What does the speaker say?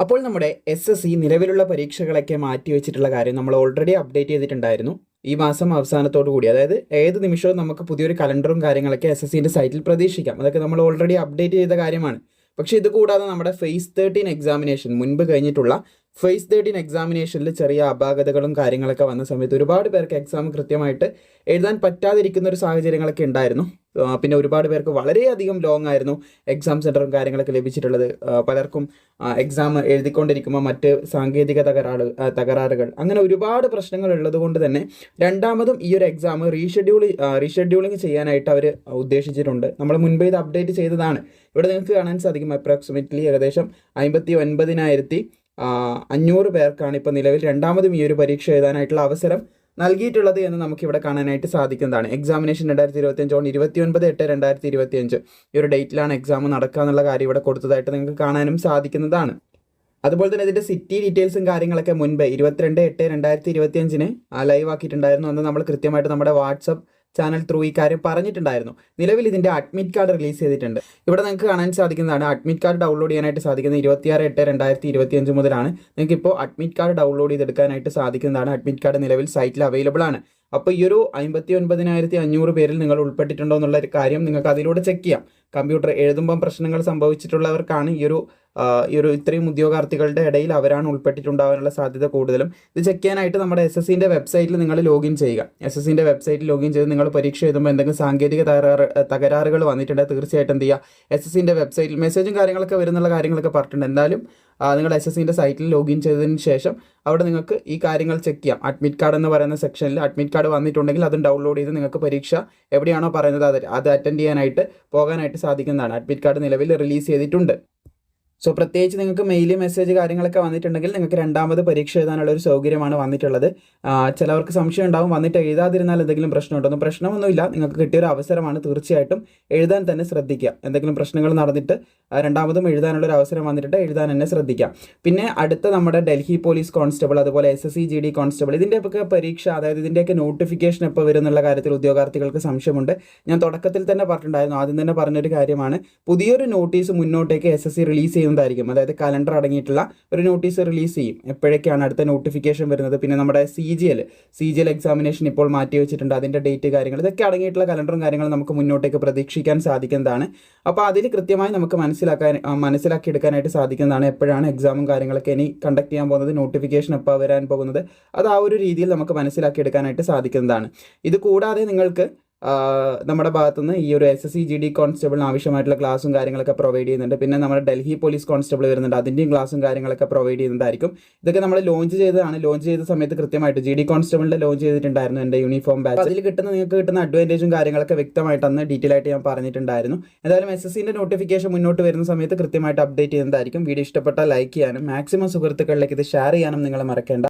അപ്പോൾ നമ്മുടെ S S C നിലവിലുള്ള പരീക്ഷകളൊക്കെ മാറ്റിവെച്ചിട്ടുള്ള കാര്യം നമ്മൾ ഓൾറെഡി അപ്ഡേറ്റ് ചെയ്തിട്ടുണ്ടായിരുന്നു. ഈ മാസം അവസാനത്തോടു കൂടി അതായത് ഏത് നിമിഷവും നമുക്ക് പുതിയൊരു കലണ്ടറും കാര്യങ്ങളൊക്കെ എസ് എസ് സിന്റെ സൈറ്റിൽ പ്രതീക്ഷിക്കാം. അതൊക്കെ നമ്മൾ ഓൾറെഡി അപ്ഡേറ്റ് ചെയ്ത കാര്യമാണ്. പക്ഷേ ഇത് കൂടാതെ നമ്മുടെ ഫേസ് തേർട്ടീൻ എക്സാമിനേഷൻ മുൻപ് കഴിഞ്ഞിട്ടുള്ള ഫേസ് തേർട്ടീൻ എക്സാമിനേഷനിൽ ചെറിയ അപാകതകളും കാര്യങ്ങളൊക്കെ വന്ന സമയത്ത് ഒരുപാട് പേർക്ക് എക്സാം കൃത്യമായിട്ട് എഴുതാൻ പറ്റാതിരിക്കുന്ന ഒരു സാഹചര്യങ്ങളൊക്കെ ഉണ്ടായിരുന്നു. പിന്നെ ഒരുപാട് പേർക്ക് വളരെയധികം ലോങ് ആയിരുന്നു എക്സാം സെന്ററും കാര്യങ്ങളൊക്കെ ലഭിച്ചിട്ടുള്ളത്. പലർക്കും എക്സാം എഴുതിക്കൊണ്ടിരിക്കുമ്പോൾ മറ്റ് സാങ്കേതിക തകരാറ് തകരാറുകൾ അങ്ങനെ ഒരുപാട് പ്രശ്നങ്ങൾ ഉള്ളത് കൊണ്ട് തന്നെ രണ്ടാമതും ഈ ഒരു എക്സാം റീഷെഡ്യൂൾ റീഷെഡ്യൂളിംഗ് ചെയ്യാനായിട്ട് അവർ ഉദ്ദേശിച്ചിട്ടുണ്ട്. നമ്മൾ മുൻപേ ഇത് അപ്ഡേറ്റ് ചെയ്തതാണ്. ഇവിടെ നിങ്ങൾക്ക് കാണാൻ സാധിക്കും അപ്രോക്സിമേറ്റ്ലി ഏകദേശം അമ്പത്തി ഒൻപതിനായിരത്തി അഞ്ഞൂറ് പേർക്കാണ് ഇപ്പോൾ നിലവിൽ രണ്ടാമതും ഈ ഒരു പരീക്ഷ എഴുതാനായിട്ടുള്ള അവസരം നൽകിയിട്ടുള്ളത് എന്ന് നമുക്കിവിടെ കാണാനായിട്ട് സാധിക്കുന്നതാണ്. എക്സാമിനേഷൻ രണ്ടായിരത്തി ഇരുപത്തി അഞ്ച് ഓൺ ഇരുപത്തി ഒൻപത് എട്ട് രണ്ടായിരത്തി ഇരുപത്തി അഞ്ച് ഈ ഒരു ഡേറ്റിലാണ് എക്സാം നടക്കുക എന്നുള്ള കാര്യം ഇവിടെ കൊടുത്തതായിട്ട് നിങ്ങൾക്ക് കാണാനും സാധിക്കുന്നതാണ്. അതുപോലെ തന്നെ ഇതിന്റെ സിറ്റി ഡീറ്റെയിൽസും കാര്യങ്ങളൊക്കെ മുൻപ് ഇരുപത്തിരണ്ട് എട്ട് രണ്ടായിരത്തി ഇരുപത്തിയഞ്ചിന് ലൈവ് ആക്കിയിട്ടുണ്ടായിരുന്നു. അന്ന് നമ്മൾ കൃത്യമായിട്ട് നമ്മുടെ വാട്സപ്പ് ചാനൽ ത്രൂ ഈ കാര്യം പറഞ്ഞിട്ടുണ്ടായിരുന്നു. നിലവിൽ ഇതിന്റെ അഡ്മിറ്റ് കാർഡ് റിലീസ് ചെയ്തിട്ടുണ്ട്. ഇവിടെ നിങ്ങൾക്ക് കാണാൻ സാധിക്കുന്നതാണ് അഡ്മിറ്റ് കാർഡ് ഡൗൺലോഡ് ചെയ്യാനായിട്ട് സാധിക്കുന്നത് ഇരുപത്തിയാറ് എട്ട് രണ്ടായിരത്തി ഇരുപത്തി അഞ്ച് മുതലാണ്. നിങ്ങൾക്ക് ഇപ്പോൾ അഡ്മിറ്റ് കാർഡ് ഡൗൺലോഡ് ചെയ്തെടുക്കാനായിട്ട് സാധിക്കുന്നതാണ്. അഡ്മിറ്റ് കാർഡ് നിലവിൽ സൈറ്റിൽ അവൈലബിൾ ആണ്. അപ്പോൾ ഈ ഒരു അമ്പത്തി ഒൻപതിനായിരത്തി അഞ്ഞൂറ് പേരിൽ നിങ്ങൾ ഉൾപ്പെട്ടിട്ടുണ്ടോ എന്നുള്ള ഒരു കാര്യം നിങ്ങൾക്ക് അതിലൂടെ ചെക്ക് ചെയ്യാം. കമ്പ്യൂട്ടർ എഴുതുമ്പം പ്രശ്നങ്ങൾ സംഭവിച്ചിട്ടുള്ളവർക്കാണ് ഈ ഒരു ഈ ഒരു ഇത്രയും ഉദ്യോഗാർത്ഥികളുടെ ഇടയിൽ അവരാണ് ഉൾപ്പെട്ടിട്ടുണ്ടാകാനുള്ള സാധ്യത കൂടുതലും. ഇത് ചെക്ക് ചെയ്യാനായിട്ട് നമ്മുടെ എസ് എസ് സിന്റെ വെബ്സൈറ്റിൽ നിങ്ങൾ ലോഗിൻ ചെയ്യുക. എസ് എസ് സിന്റെ വെബ്സൈറ്റിൽ ലോഗിൻ ചെയ്ത് നിങ്ങൾ പരീക്ഷ എഴുതുമ്പോൾ എന്തെങ്കിലും സാങ്കേതിക തകരാറ് തകരാറുകൾ വന്നിട്ടുണ്ടെങ്കിൽ തീർച്ചയായിട്ടും എന്ത് ചെയ്യുക. എസ് എസ് സിന്റെ വെബ്സൈറ്റിൽ മെസ്സേജും കാര്യങ്ങളൊക്കെ വരുന്നുള്ള കാര്യങ്ങളൊക്കെ പറഞ്ഞിട്ടുണ്ട്. എന്തായാലും നിങ്ങൾ എസ് എസ് സിന്റെ സൈറ്റിൽ ലോഗിൻ ചെയ്തതിന് ശേഷം അവിടെ നിങ്ങൾക്ക് ഈ കാര്യങ്ങൾ ചെക്ക് ചെയ്യാം. അഡ്മിറ്റ് കാർഡ് എന്ന് പറയുന്ന സെക്ഷനിൽ അഡ്മിറ്റ് കാർഡ് വന്നിട്ടുണ്ടെങ്കിൽ അതും ഡൗൺലോഡ് ചെയ്ത് നിങ്ങൾക്ക് പരീക്ഷ എവിടെയാണോ പറയുന്നത് അത് അത് അറ്റൻഡ് ചെയ്യാനായിട്ട് പോകാനായിട്ട് സാധിക്കുന്നതാണ്. അഡ്മിറ്റ് കാർഡ് നിലവിൽ റിലീസ് ചെയ്തിട്ടുണ്ട്. സോ പ്രത്യേകിച്ച് നിങ്ങൾക്ക് മെയിൽ മെസ്സേജ് കാര്യങ്ങളൊക്കെ വന്നിട്ടുണ്ടെങ്കിൽ നിങ്ങൾക്ക് രണ്ടാമത് പരീക്ഷ എഴുതാനുള്ള ഒരു സൗകര്യമാണ് വന്നിട്ടുള്ളത്. ചിലവർക്ക് സംശയം ഉണ്ടാവും. വന്നിട്ട് എഴുതാതിരുന്നാൽ എന്തെങ്കിലും പ്രശ്നമുണ്ടോ? ഒന്നും പ്രശ്നമൊന്നുമില്ല. നിങ്ങൾക്ക് കിട്ടിയൊരു അവസരമാണ് തീർച്ചയായിട്ടും എഴുതാൻ തന്നെ ശ്രദ്ധിക്കുക. എന്തെങ്കിലും പ്രശ്നങ്ങൾ നടന്നിട്ട് രണ്ടാമതും എഴുതാനുള്ള ഒരു അവസരം വന്നിട്ട് എഴുതാൻ തന്നെ ശ്രദ്ധിക്കാം പിന്നെ അടുത്ത നമ്മുടെ ഡൽഹി പോലീസ് കോൺസ്റ്റബിൾ അതുപോലെ S S C G D constable ഇതിന്റെയൊക്കെ പരീക്ഷ അതായത് ഇതിന്റെയൊക്കെ നോട്ടിഫിക്കേഷൻ എപ്പോൾ വരും എന്നുള്ള കാര്യത്തിൽ ഉദ്യോഗാർത്ഥികൾക്ക് സംശയമുണ്ട്. ഞാൻ തുടക്കത്തിൽ തന്നെ പറഞ്ഞിട്ടുണ്ടായിരുന്നു. ആദ്യം തന്നെ പറഞ്ഞൊരു കാര്യമാണ്. പുതിയൊരു നോട്ടീസ് മുന്നോട്ടേക്ക് എസ് എസ് സി റിലീസ് ചെയ്യുന്നതായിരിക്കും. അതായത് കലണ്ടർ അടങ്ങിയിട്ടുള്ള ഒരു നോട്ടീസ് റിലീസ് ചെയ്യും. എപ്പോഴൊക്കെയാണ് അടുത്ത നോട്ടിഫിക്കേഷൻ വരുന്നത്? പിന്നെ നമ്മുടെ C G L C G L examination ഇപ്പോൾ മാറ്റി വെച്ചിട്ടുണ്ട്. അതിന്റെ ഡേറ്റ് കാര്യങ്ങൾ ഇതൊക്കെ അടങ്ങിയിട്ടുള്ള കലണ്ടറും കാര്യങ്ങളും നമുക്ക് മുന്നോട്ടേക്ക് പ്രതീക്ഷിക്കാൻ സാധിക്കുന്നതാണ്. അപ്പോൾ അതിൽ കൃത്യമായി നമുക്ക് മനസ്സിലാക്കാൻ മനസ്സിലാക്കി മനസ്സിലാക്കിയെടുക്കാനായിട്ട് സാധിക്കുന്നതാണ് എപ്പോഴാണ് എക്സാമും കാര്യങ്ങളൊക്കെ ഇനി കണ്ടക്ട് ചെയ്യാൻ പോകുന്നത് നോട്ടിഫിക്കേഷൻ എപ്പോൾ വരാൻ പോകുന്നത്. അത് ആ ഒരു രീതിയിൽ നമുക്ക് മനസ്സിലാക്കിയെടുക്കാനായിട്ട് സാധിക്കുന്നതാണ്. ഇത് കൂടാതെ നിങ്ങൾക്ക് നമ്മുടെ ഭാഗത്തുനിന്ന് ഈ ഒരു S S C G D കോൺസ്റ്റബിളിന് ആവശ്യമായിട്ടുള്ള ക്ലാസ്സും കാര്യങ്ങളൊക്കെ പ്രൊവൈഡ് ചെയ്യുന്നുണ്ട്. പിന്നെ നമ്മുടെ ഡൽഹി പോലീസ് കോൺസ്റ്റബിൾ വരുന്നുണ്ട്. അതിന്റെയും ക്ലാസ്സും കാര്യങ്ങളൊക്കെ പ്രൊവൈഡ് ചെയ്യുന്നതായിരിക്കും. ഇതൊക്കെ നമ്മൾ ലോഞ്ച് ചെയ്തതാണ്. ലോഞ്ച് ചെയ്ത സമയത്ത് കൃത്യമായിട്ട് ജി ഡി കോൺസ്റ്റബിളിന്റെ ലോഞ്ച് ചെയ്തിട്ടുണ്ടായിരുന്നു എന്റെ യൂണിഫോം ബാച്ച് അതിൽ കിട്ടുന്ന നിങ്ങൾക്ക് കിട്ടുന്ന അഡ്വാന്റേജും കാര്യങ്ങളൊക്കെ വ്യക്തമായിട്ട് അന്ന് ഡീറ്റെയിൽ ആയിട്ട് ഞാൻ പറഞ്ഞിട്ടുണ്ടായിരുന്നു. എന്തായാലും എസ് എസ് സിന്റെ നോട്ടിഫിക്കേഷൻ മുന്നോട്ട് വരുന്ന സമയത്ത് കൃത്യമായിട്ട് അപ്ഡേറ്റ് ചെയ്യുന്നതായിരിക്കും. വീഡിയോ ഇഷ്ടപ്പെട്ടാൽ ലൈക്ക് ചെയ്യാനും മാക്സിമം സുഹൃത്തുക്കളിലേക്ക് ഇത് ഷെയർ ചെയ്യാനും നിങ്ങൾ മറക്കേണ്ട.